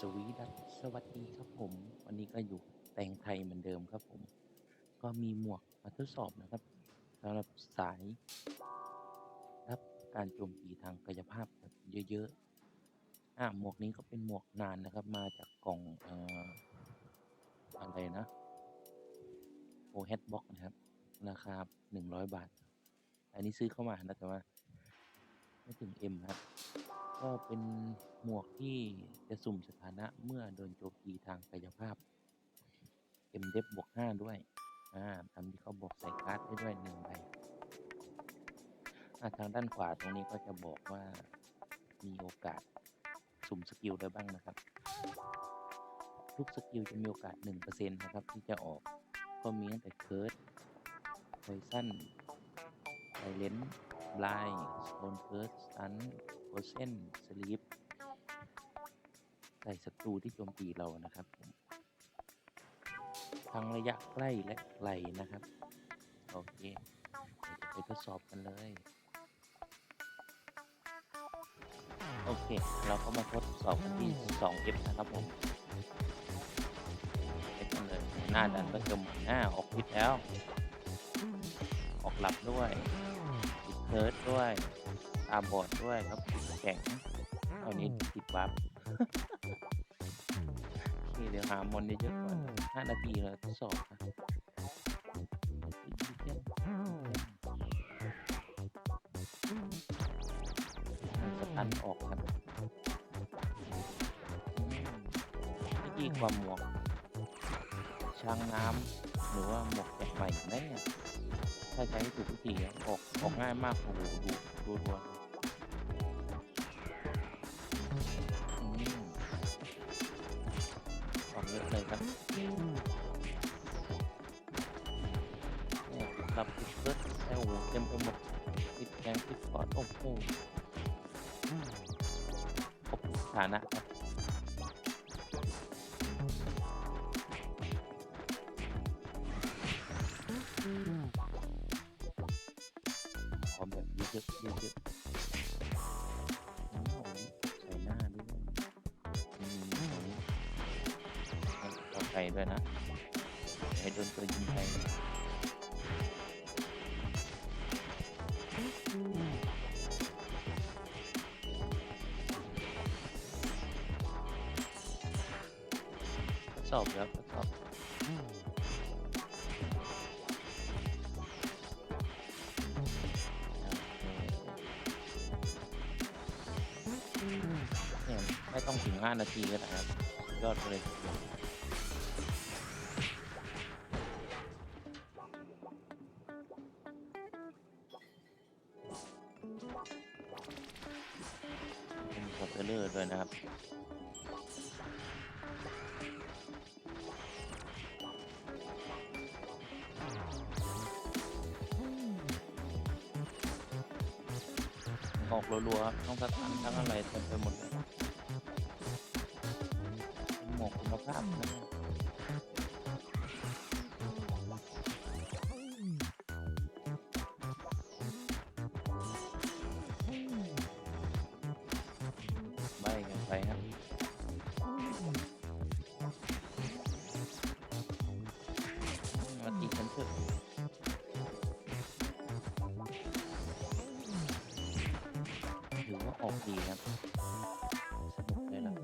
สวีดัสสวัสดีครับผม วันนี้ก็อยู่แต่งไทยเหมือนเดิมครับผม ก็มีหมวกมาทดสอบนะครับสำหรับสาย รับการโจมตีทางกายภาพแบบเยอะๆอะหมวกนี้ก็เป็นหมวกนานนะครับ มาจากกล่องเอ่ออะไรนะโอเฮดบ็อกนะครับ ราคาหนึ่งร้อยบาท อันนี้ซื้อเข้ามานะแต่ว่า ไม่ถึงเอ็มครับ ก็เป็นหมวกที่จะสุ่มสถานะเมื่อโดนโจมตีทางกายภาพ M เดฟบวกห้าด้วย อ่าตามที่เขาบอกใส่การ์ดได้ด้วยหนึ่งใบอ่าทางด้านขวาตรงนี้ก็จะบอกว่ามีโอกาสสุ่มสกิลได้บ้างนะครับ ทุกสกิลจะมีโอกาสหนึ่งเปอร์เซ็นต์นะครับ ที่จะออกก็มีตั้งแต่เคิร์ดไพซันไซเลนไลน์สโตนเคิร์ดสตัน โพเซนสลีปใส่ศัตรูที่โจมตีเรานะครับผมทั้งระยะใกล้และไกลนะครับ โอเคไปทดสอบกันเลย โอเค เราก็มาทดสอบกันที่ 2F นะครับผมไปกันเลยหน้าดันก็จะหมหน้าออกพิษแล้ว ออกหลับด้วย ติดเคิร์ดด้วย ตาบอดด้วยครับ แข็ง เอานี้ติดบัฟโอเคเดี๋ยวหามอนเยอะๆก่อน5นาทีเราทดสอบนะสตันออกครับวิธีความหมวกช้างน้ำหรือว่าหมวกแบบใหม่แน่ถ้าใช้ถูกวิธีอะออกออกง่ายมากโอ้โหดูดูรั อดโอ้โหครบทุกฐานะครับขอแบบเยอะๆเยอะๆโอ้โหใส่หน้าด้วยอืมตรงนี้เอาไก่ด้วยนะ ให้โดนตัวยิงไป สอบแล้วทดสอบเนี่ยไม่ต้องถึง 5 นาทีก็ได้ครับยอดเลยทีเดียวเป็นคอเทเลอร์ด้วยนะครับ ออกรัวๆทั้งสถานทั้งอะไรเต็มไปหมดเลยหมวกคุณภาพนะ ออกดีครับ สนุกเลยล่ะ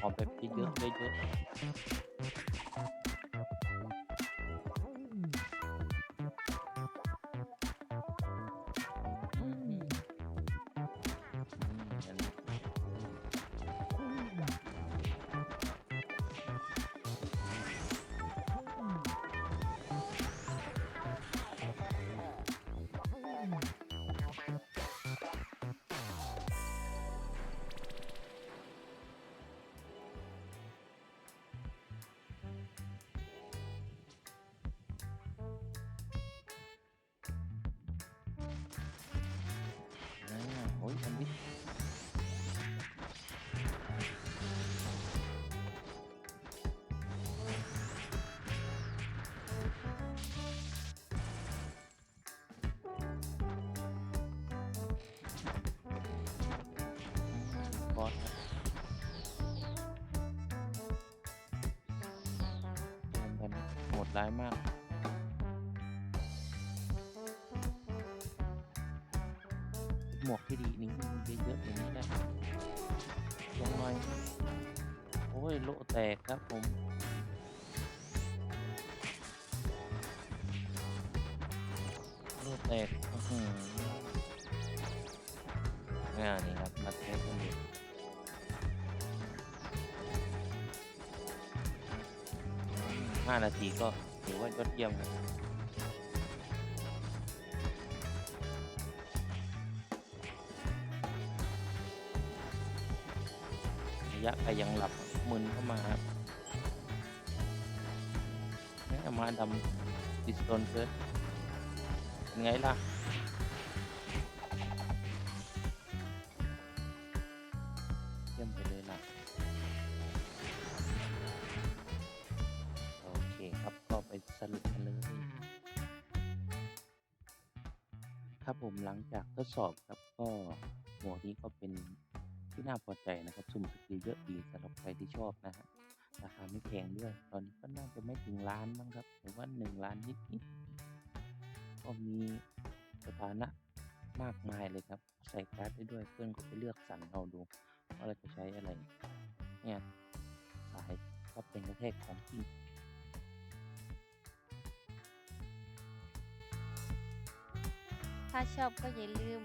ขอแบบเยอะๆเยอะๆ หดร้ายมาก หมวกที่ดีนี่เยอะๆอย่างนี้ได้ลงหน่อย โอ้ย โลแตกครับผมโลแตกอื้อหือนี่ครับมา เทสกันดูห้านาทีก็ถือว่ายอดเยี่ยมครับระยะไปยังหลับมึนเข้ามาครับม่มาดำดิสโตนเกิดเป็นไงล่ะ ครับผมหลังจากทดสอบครับก็หมวกนี้ก็เป็นที่น่าพอใจนะครับ สุ่มสกิลเยอะดีสำหรับใครที่ชอบนะฮะราคาไม่แพงด้วย ตอนนี้ก็น่าจะไม่ถึงล้านมั้งครับหรือว่าหนึ่งล้านนิดๆก็มีสถานะมากมายเลยครับ ใส่การ์ดได้ด้วยเพื่อนก็ไปเลือกสรรเอาดูว่าเราจะใช้อะไร เนี่ยสายก็เป็นกระแทกของจริง ถ้าชอบก็อย่าลืม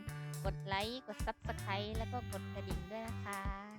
กดไลค์ กด Subscribe แล้วก็กดกระดิ่งด้วยนะคะ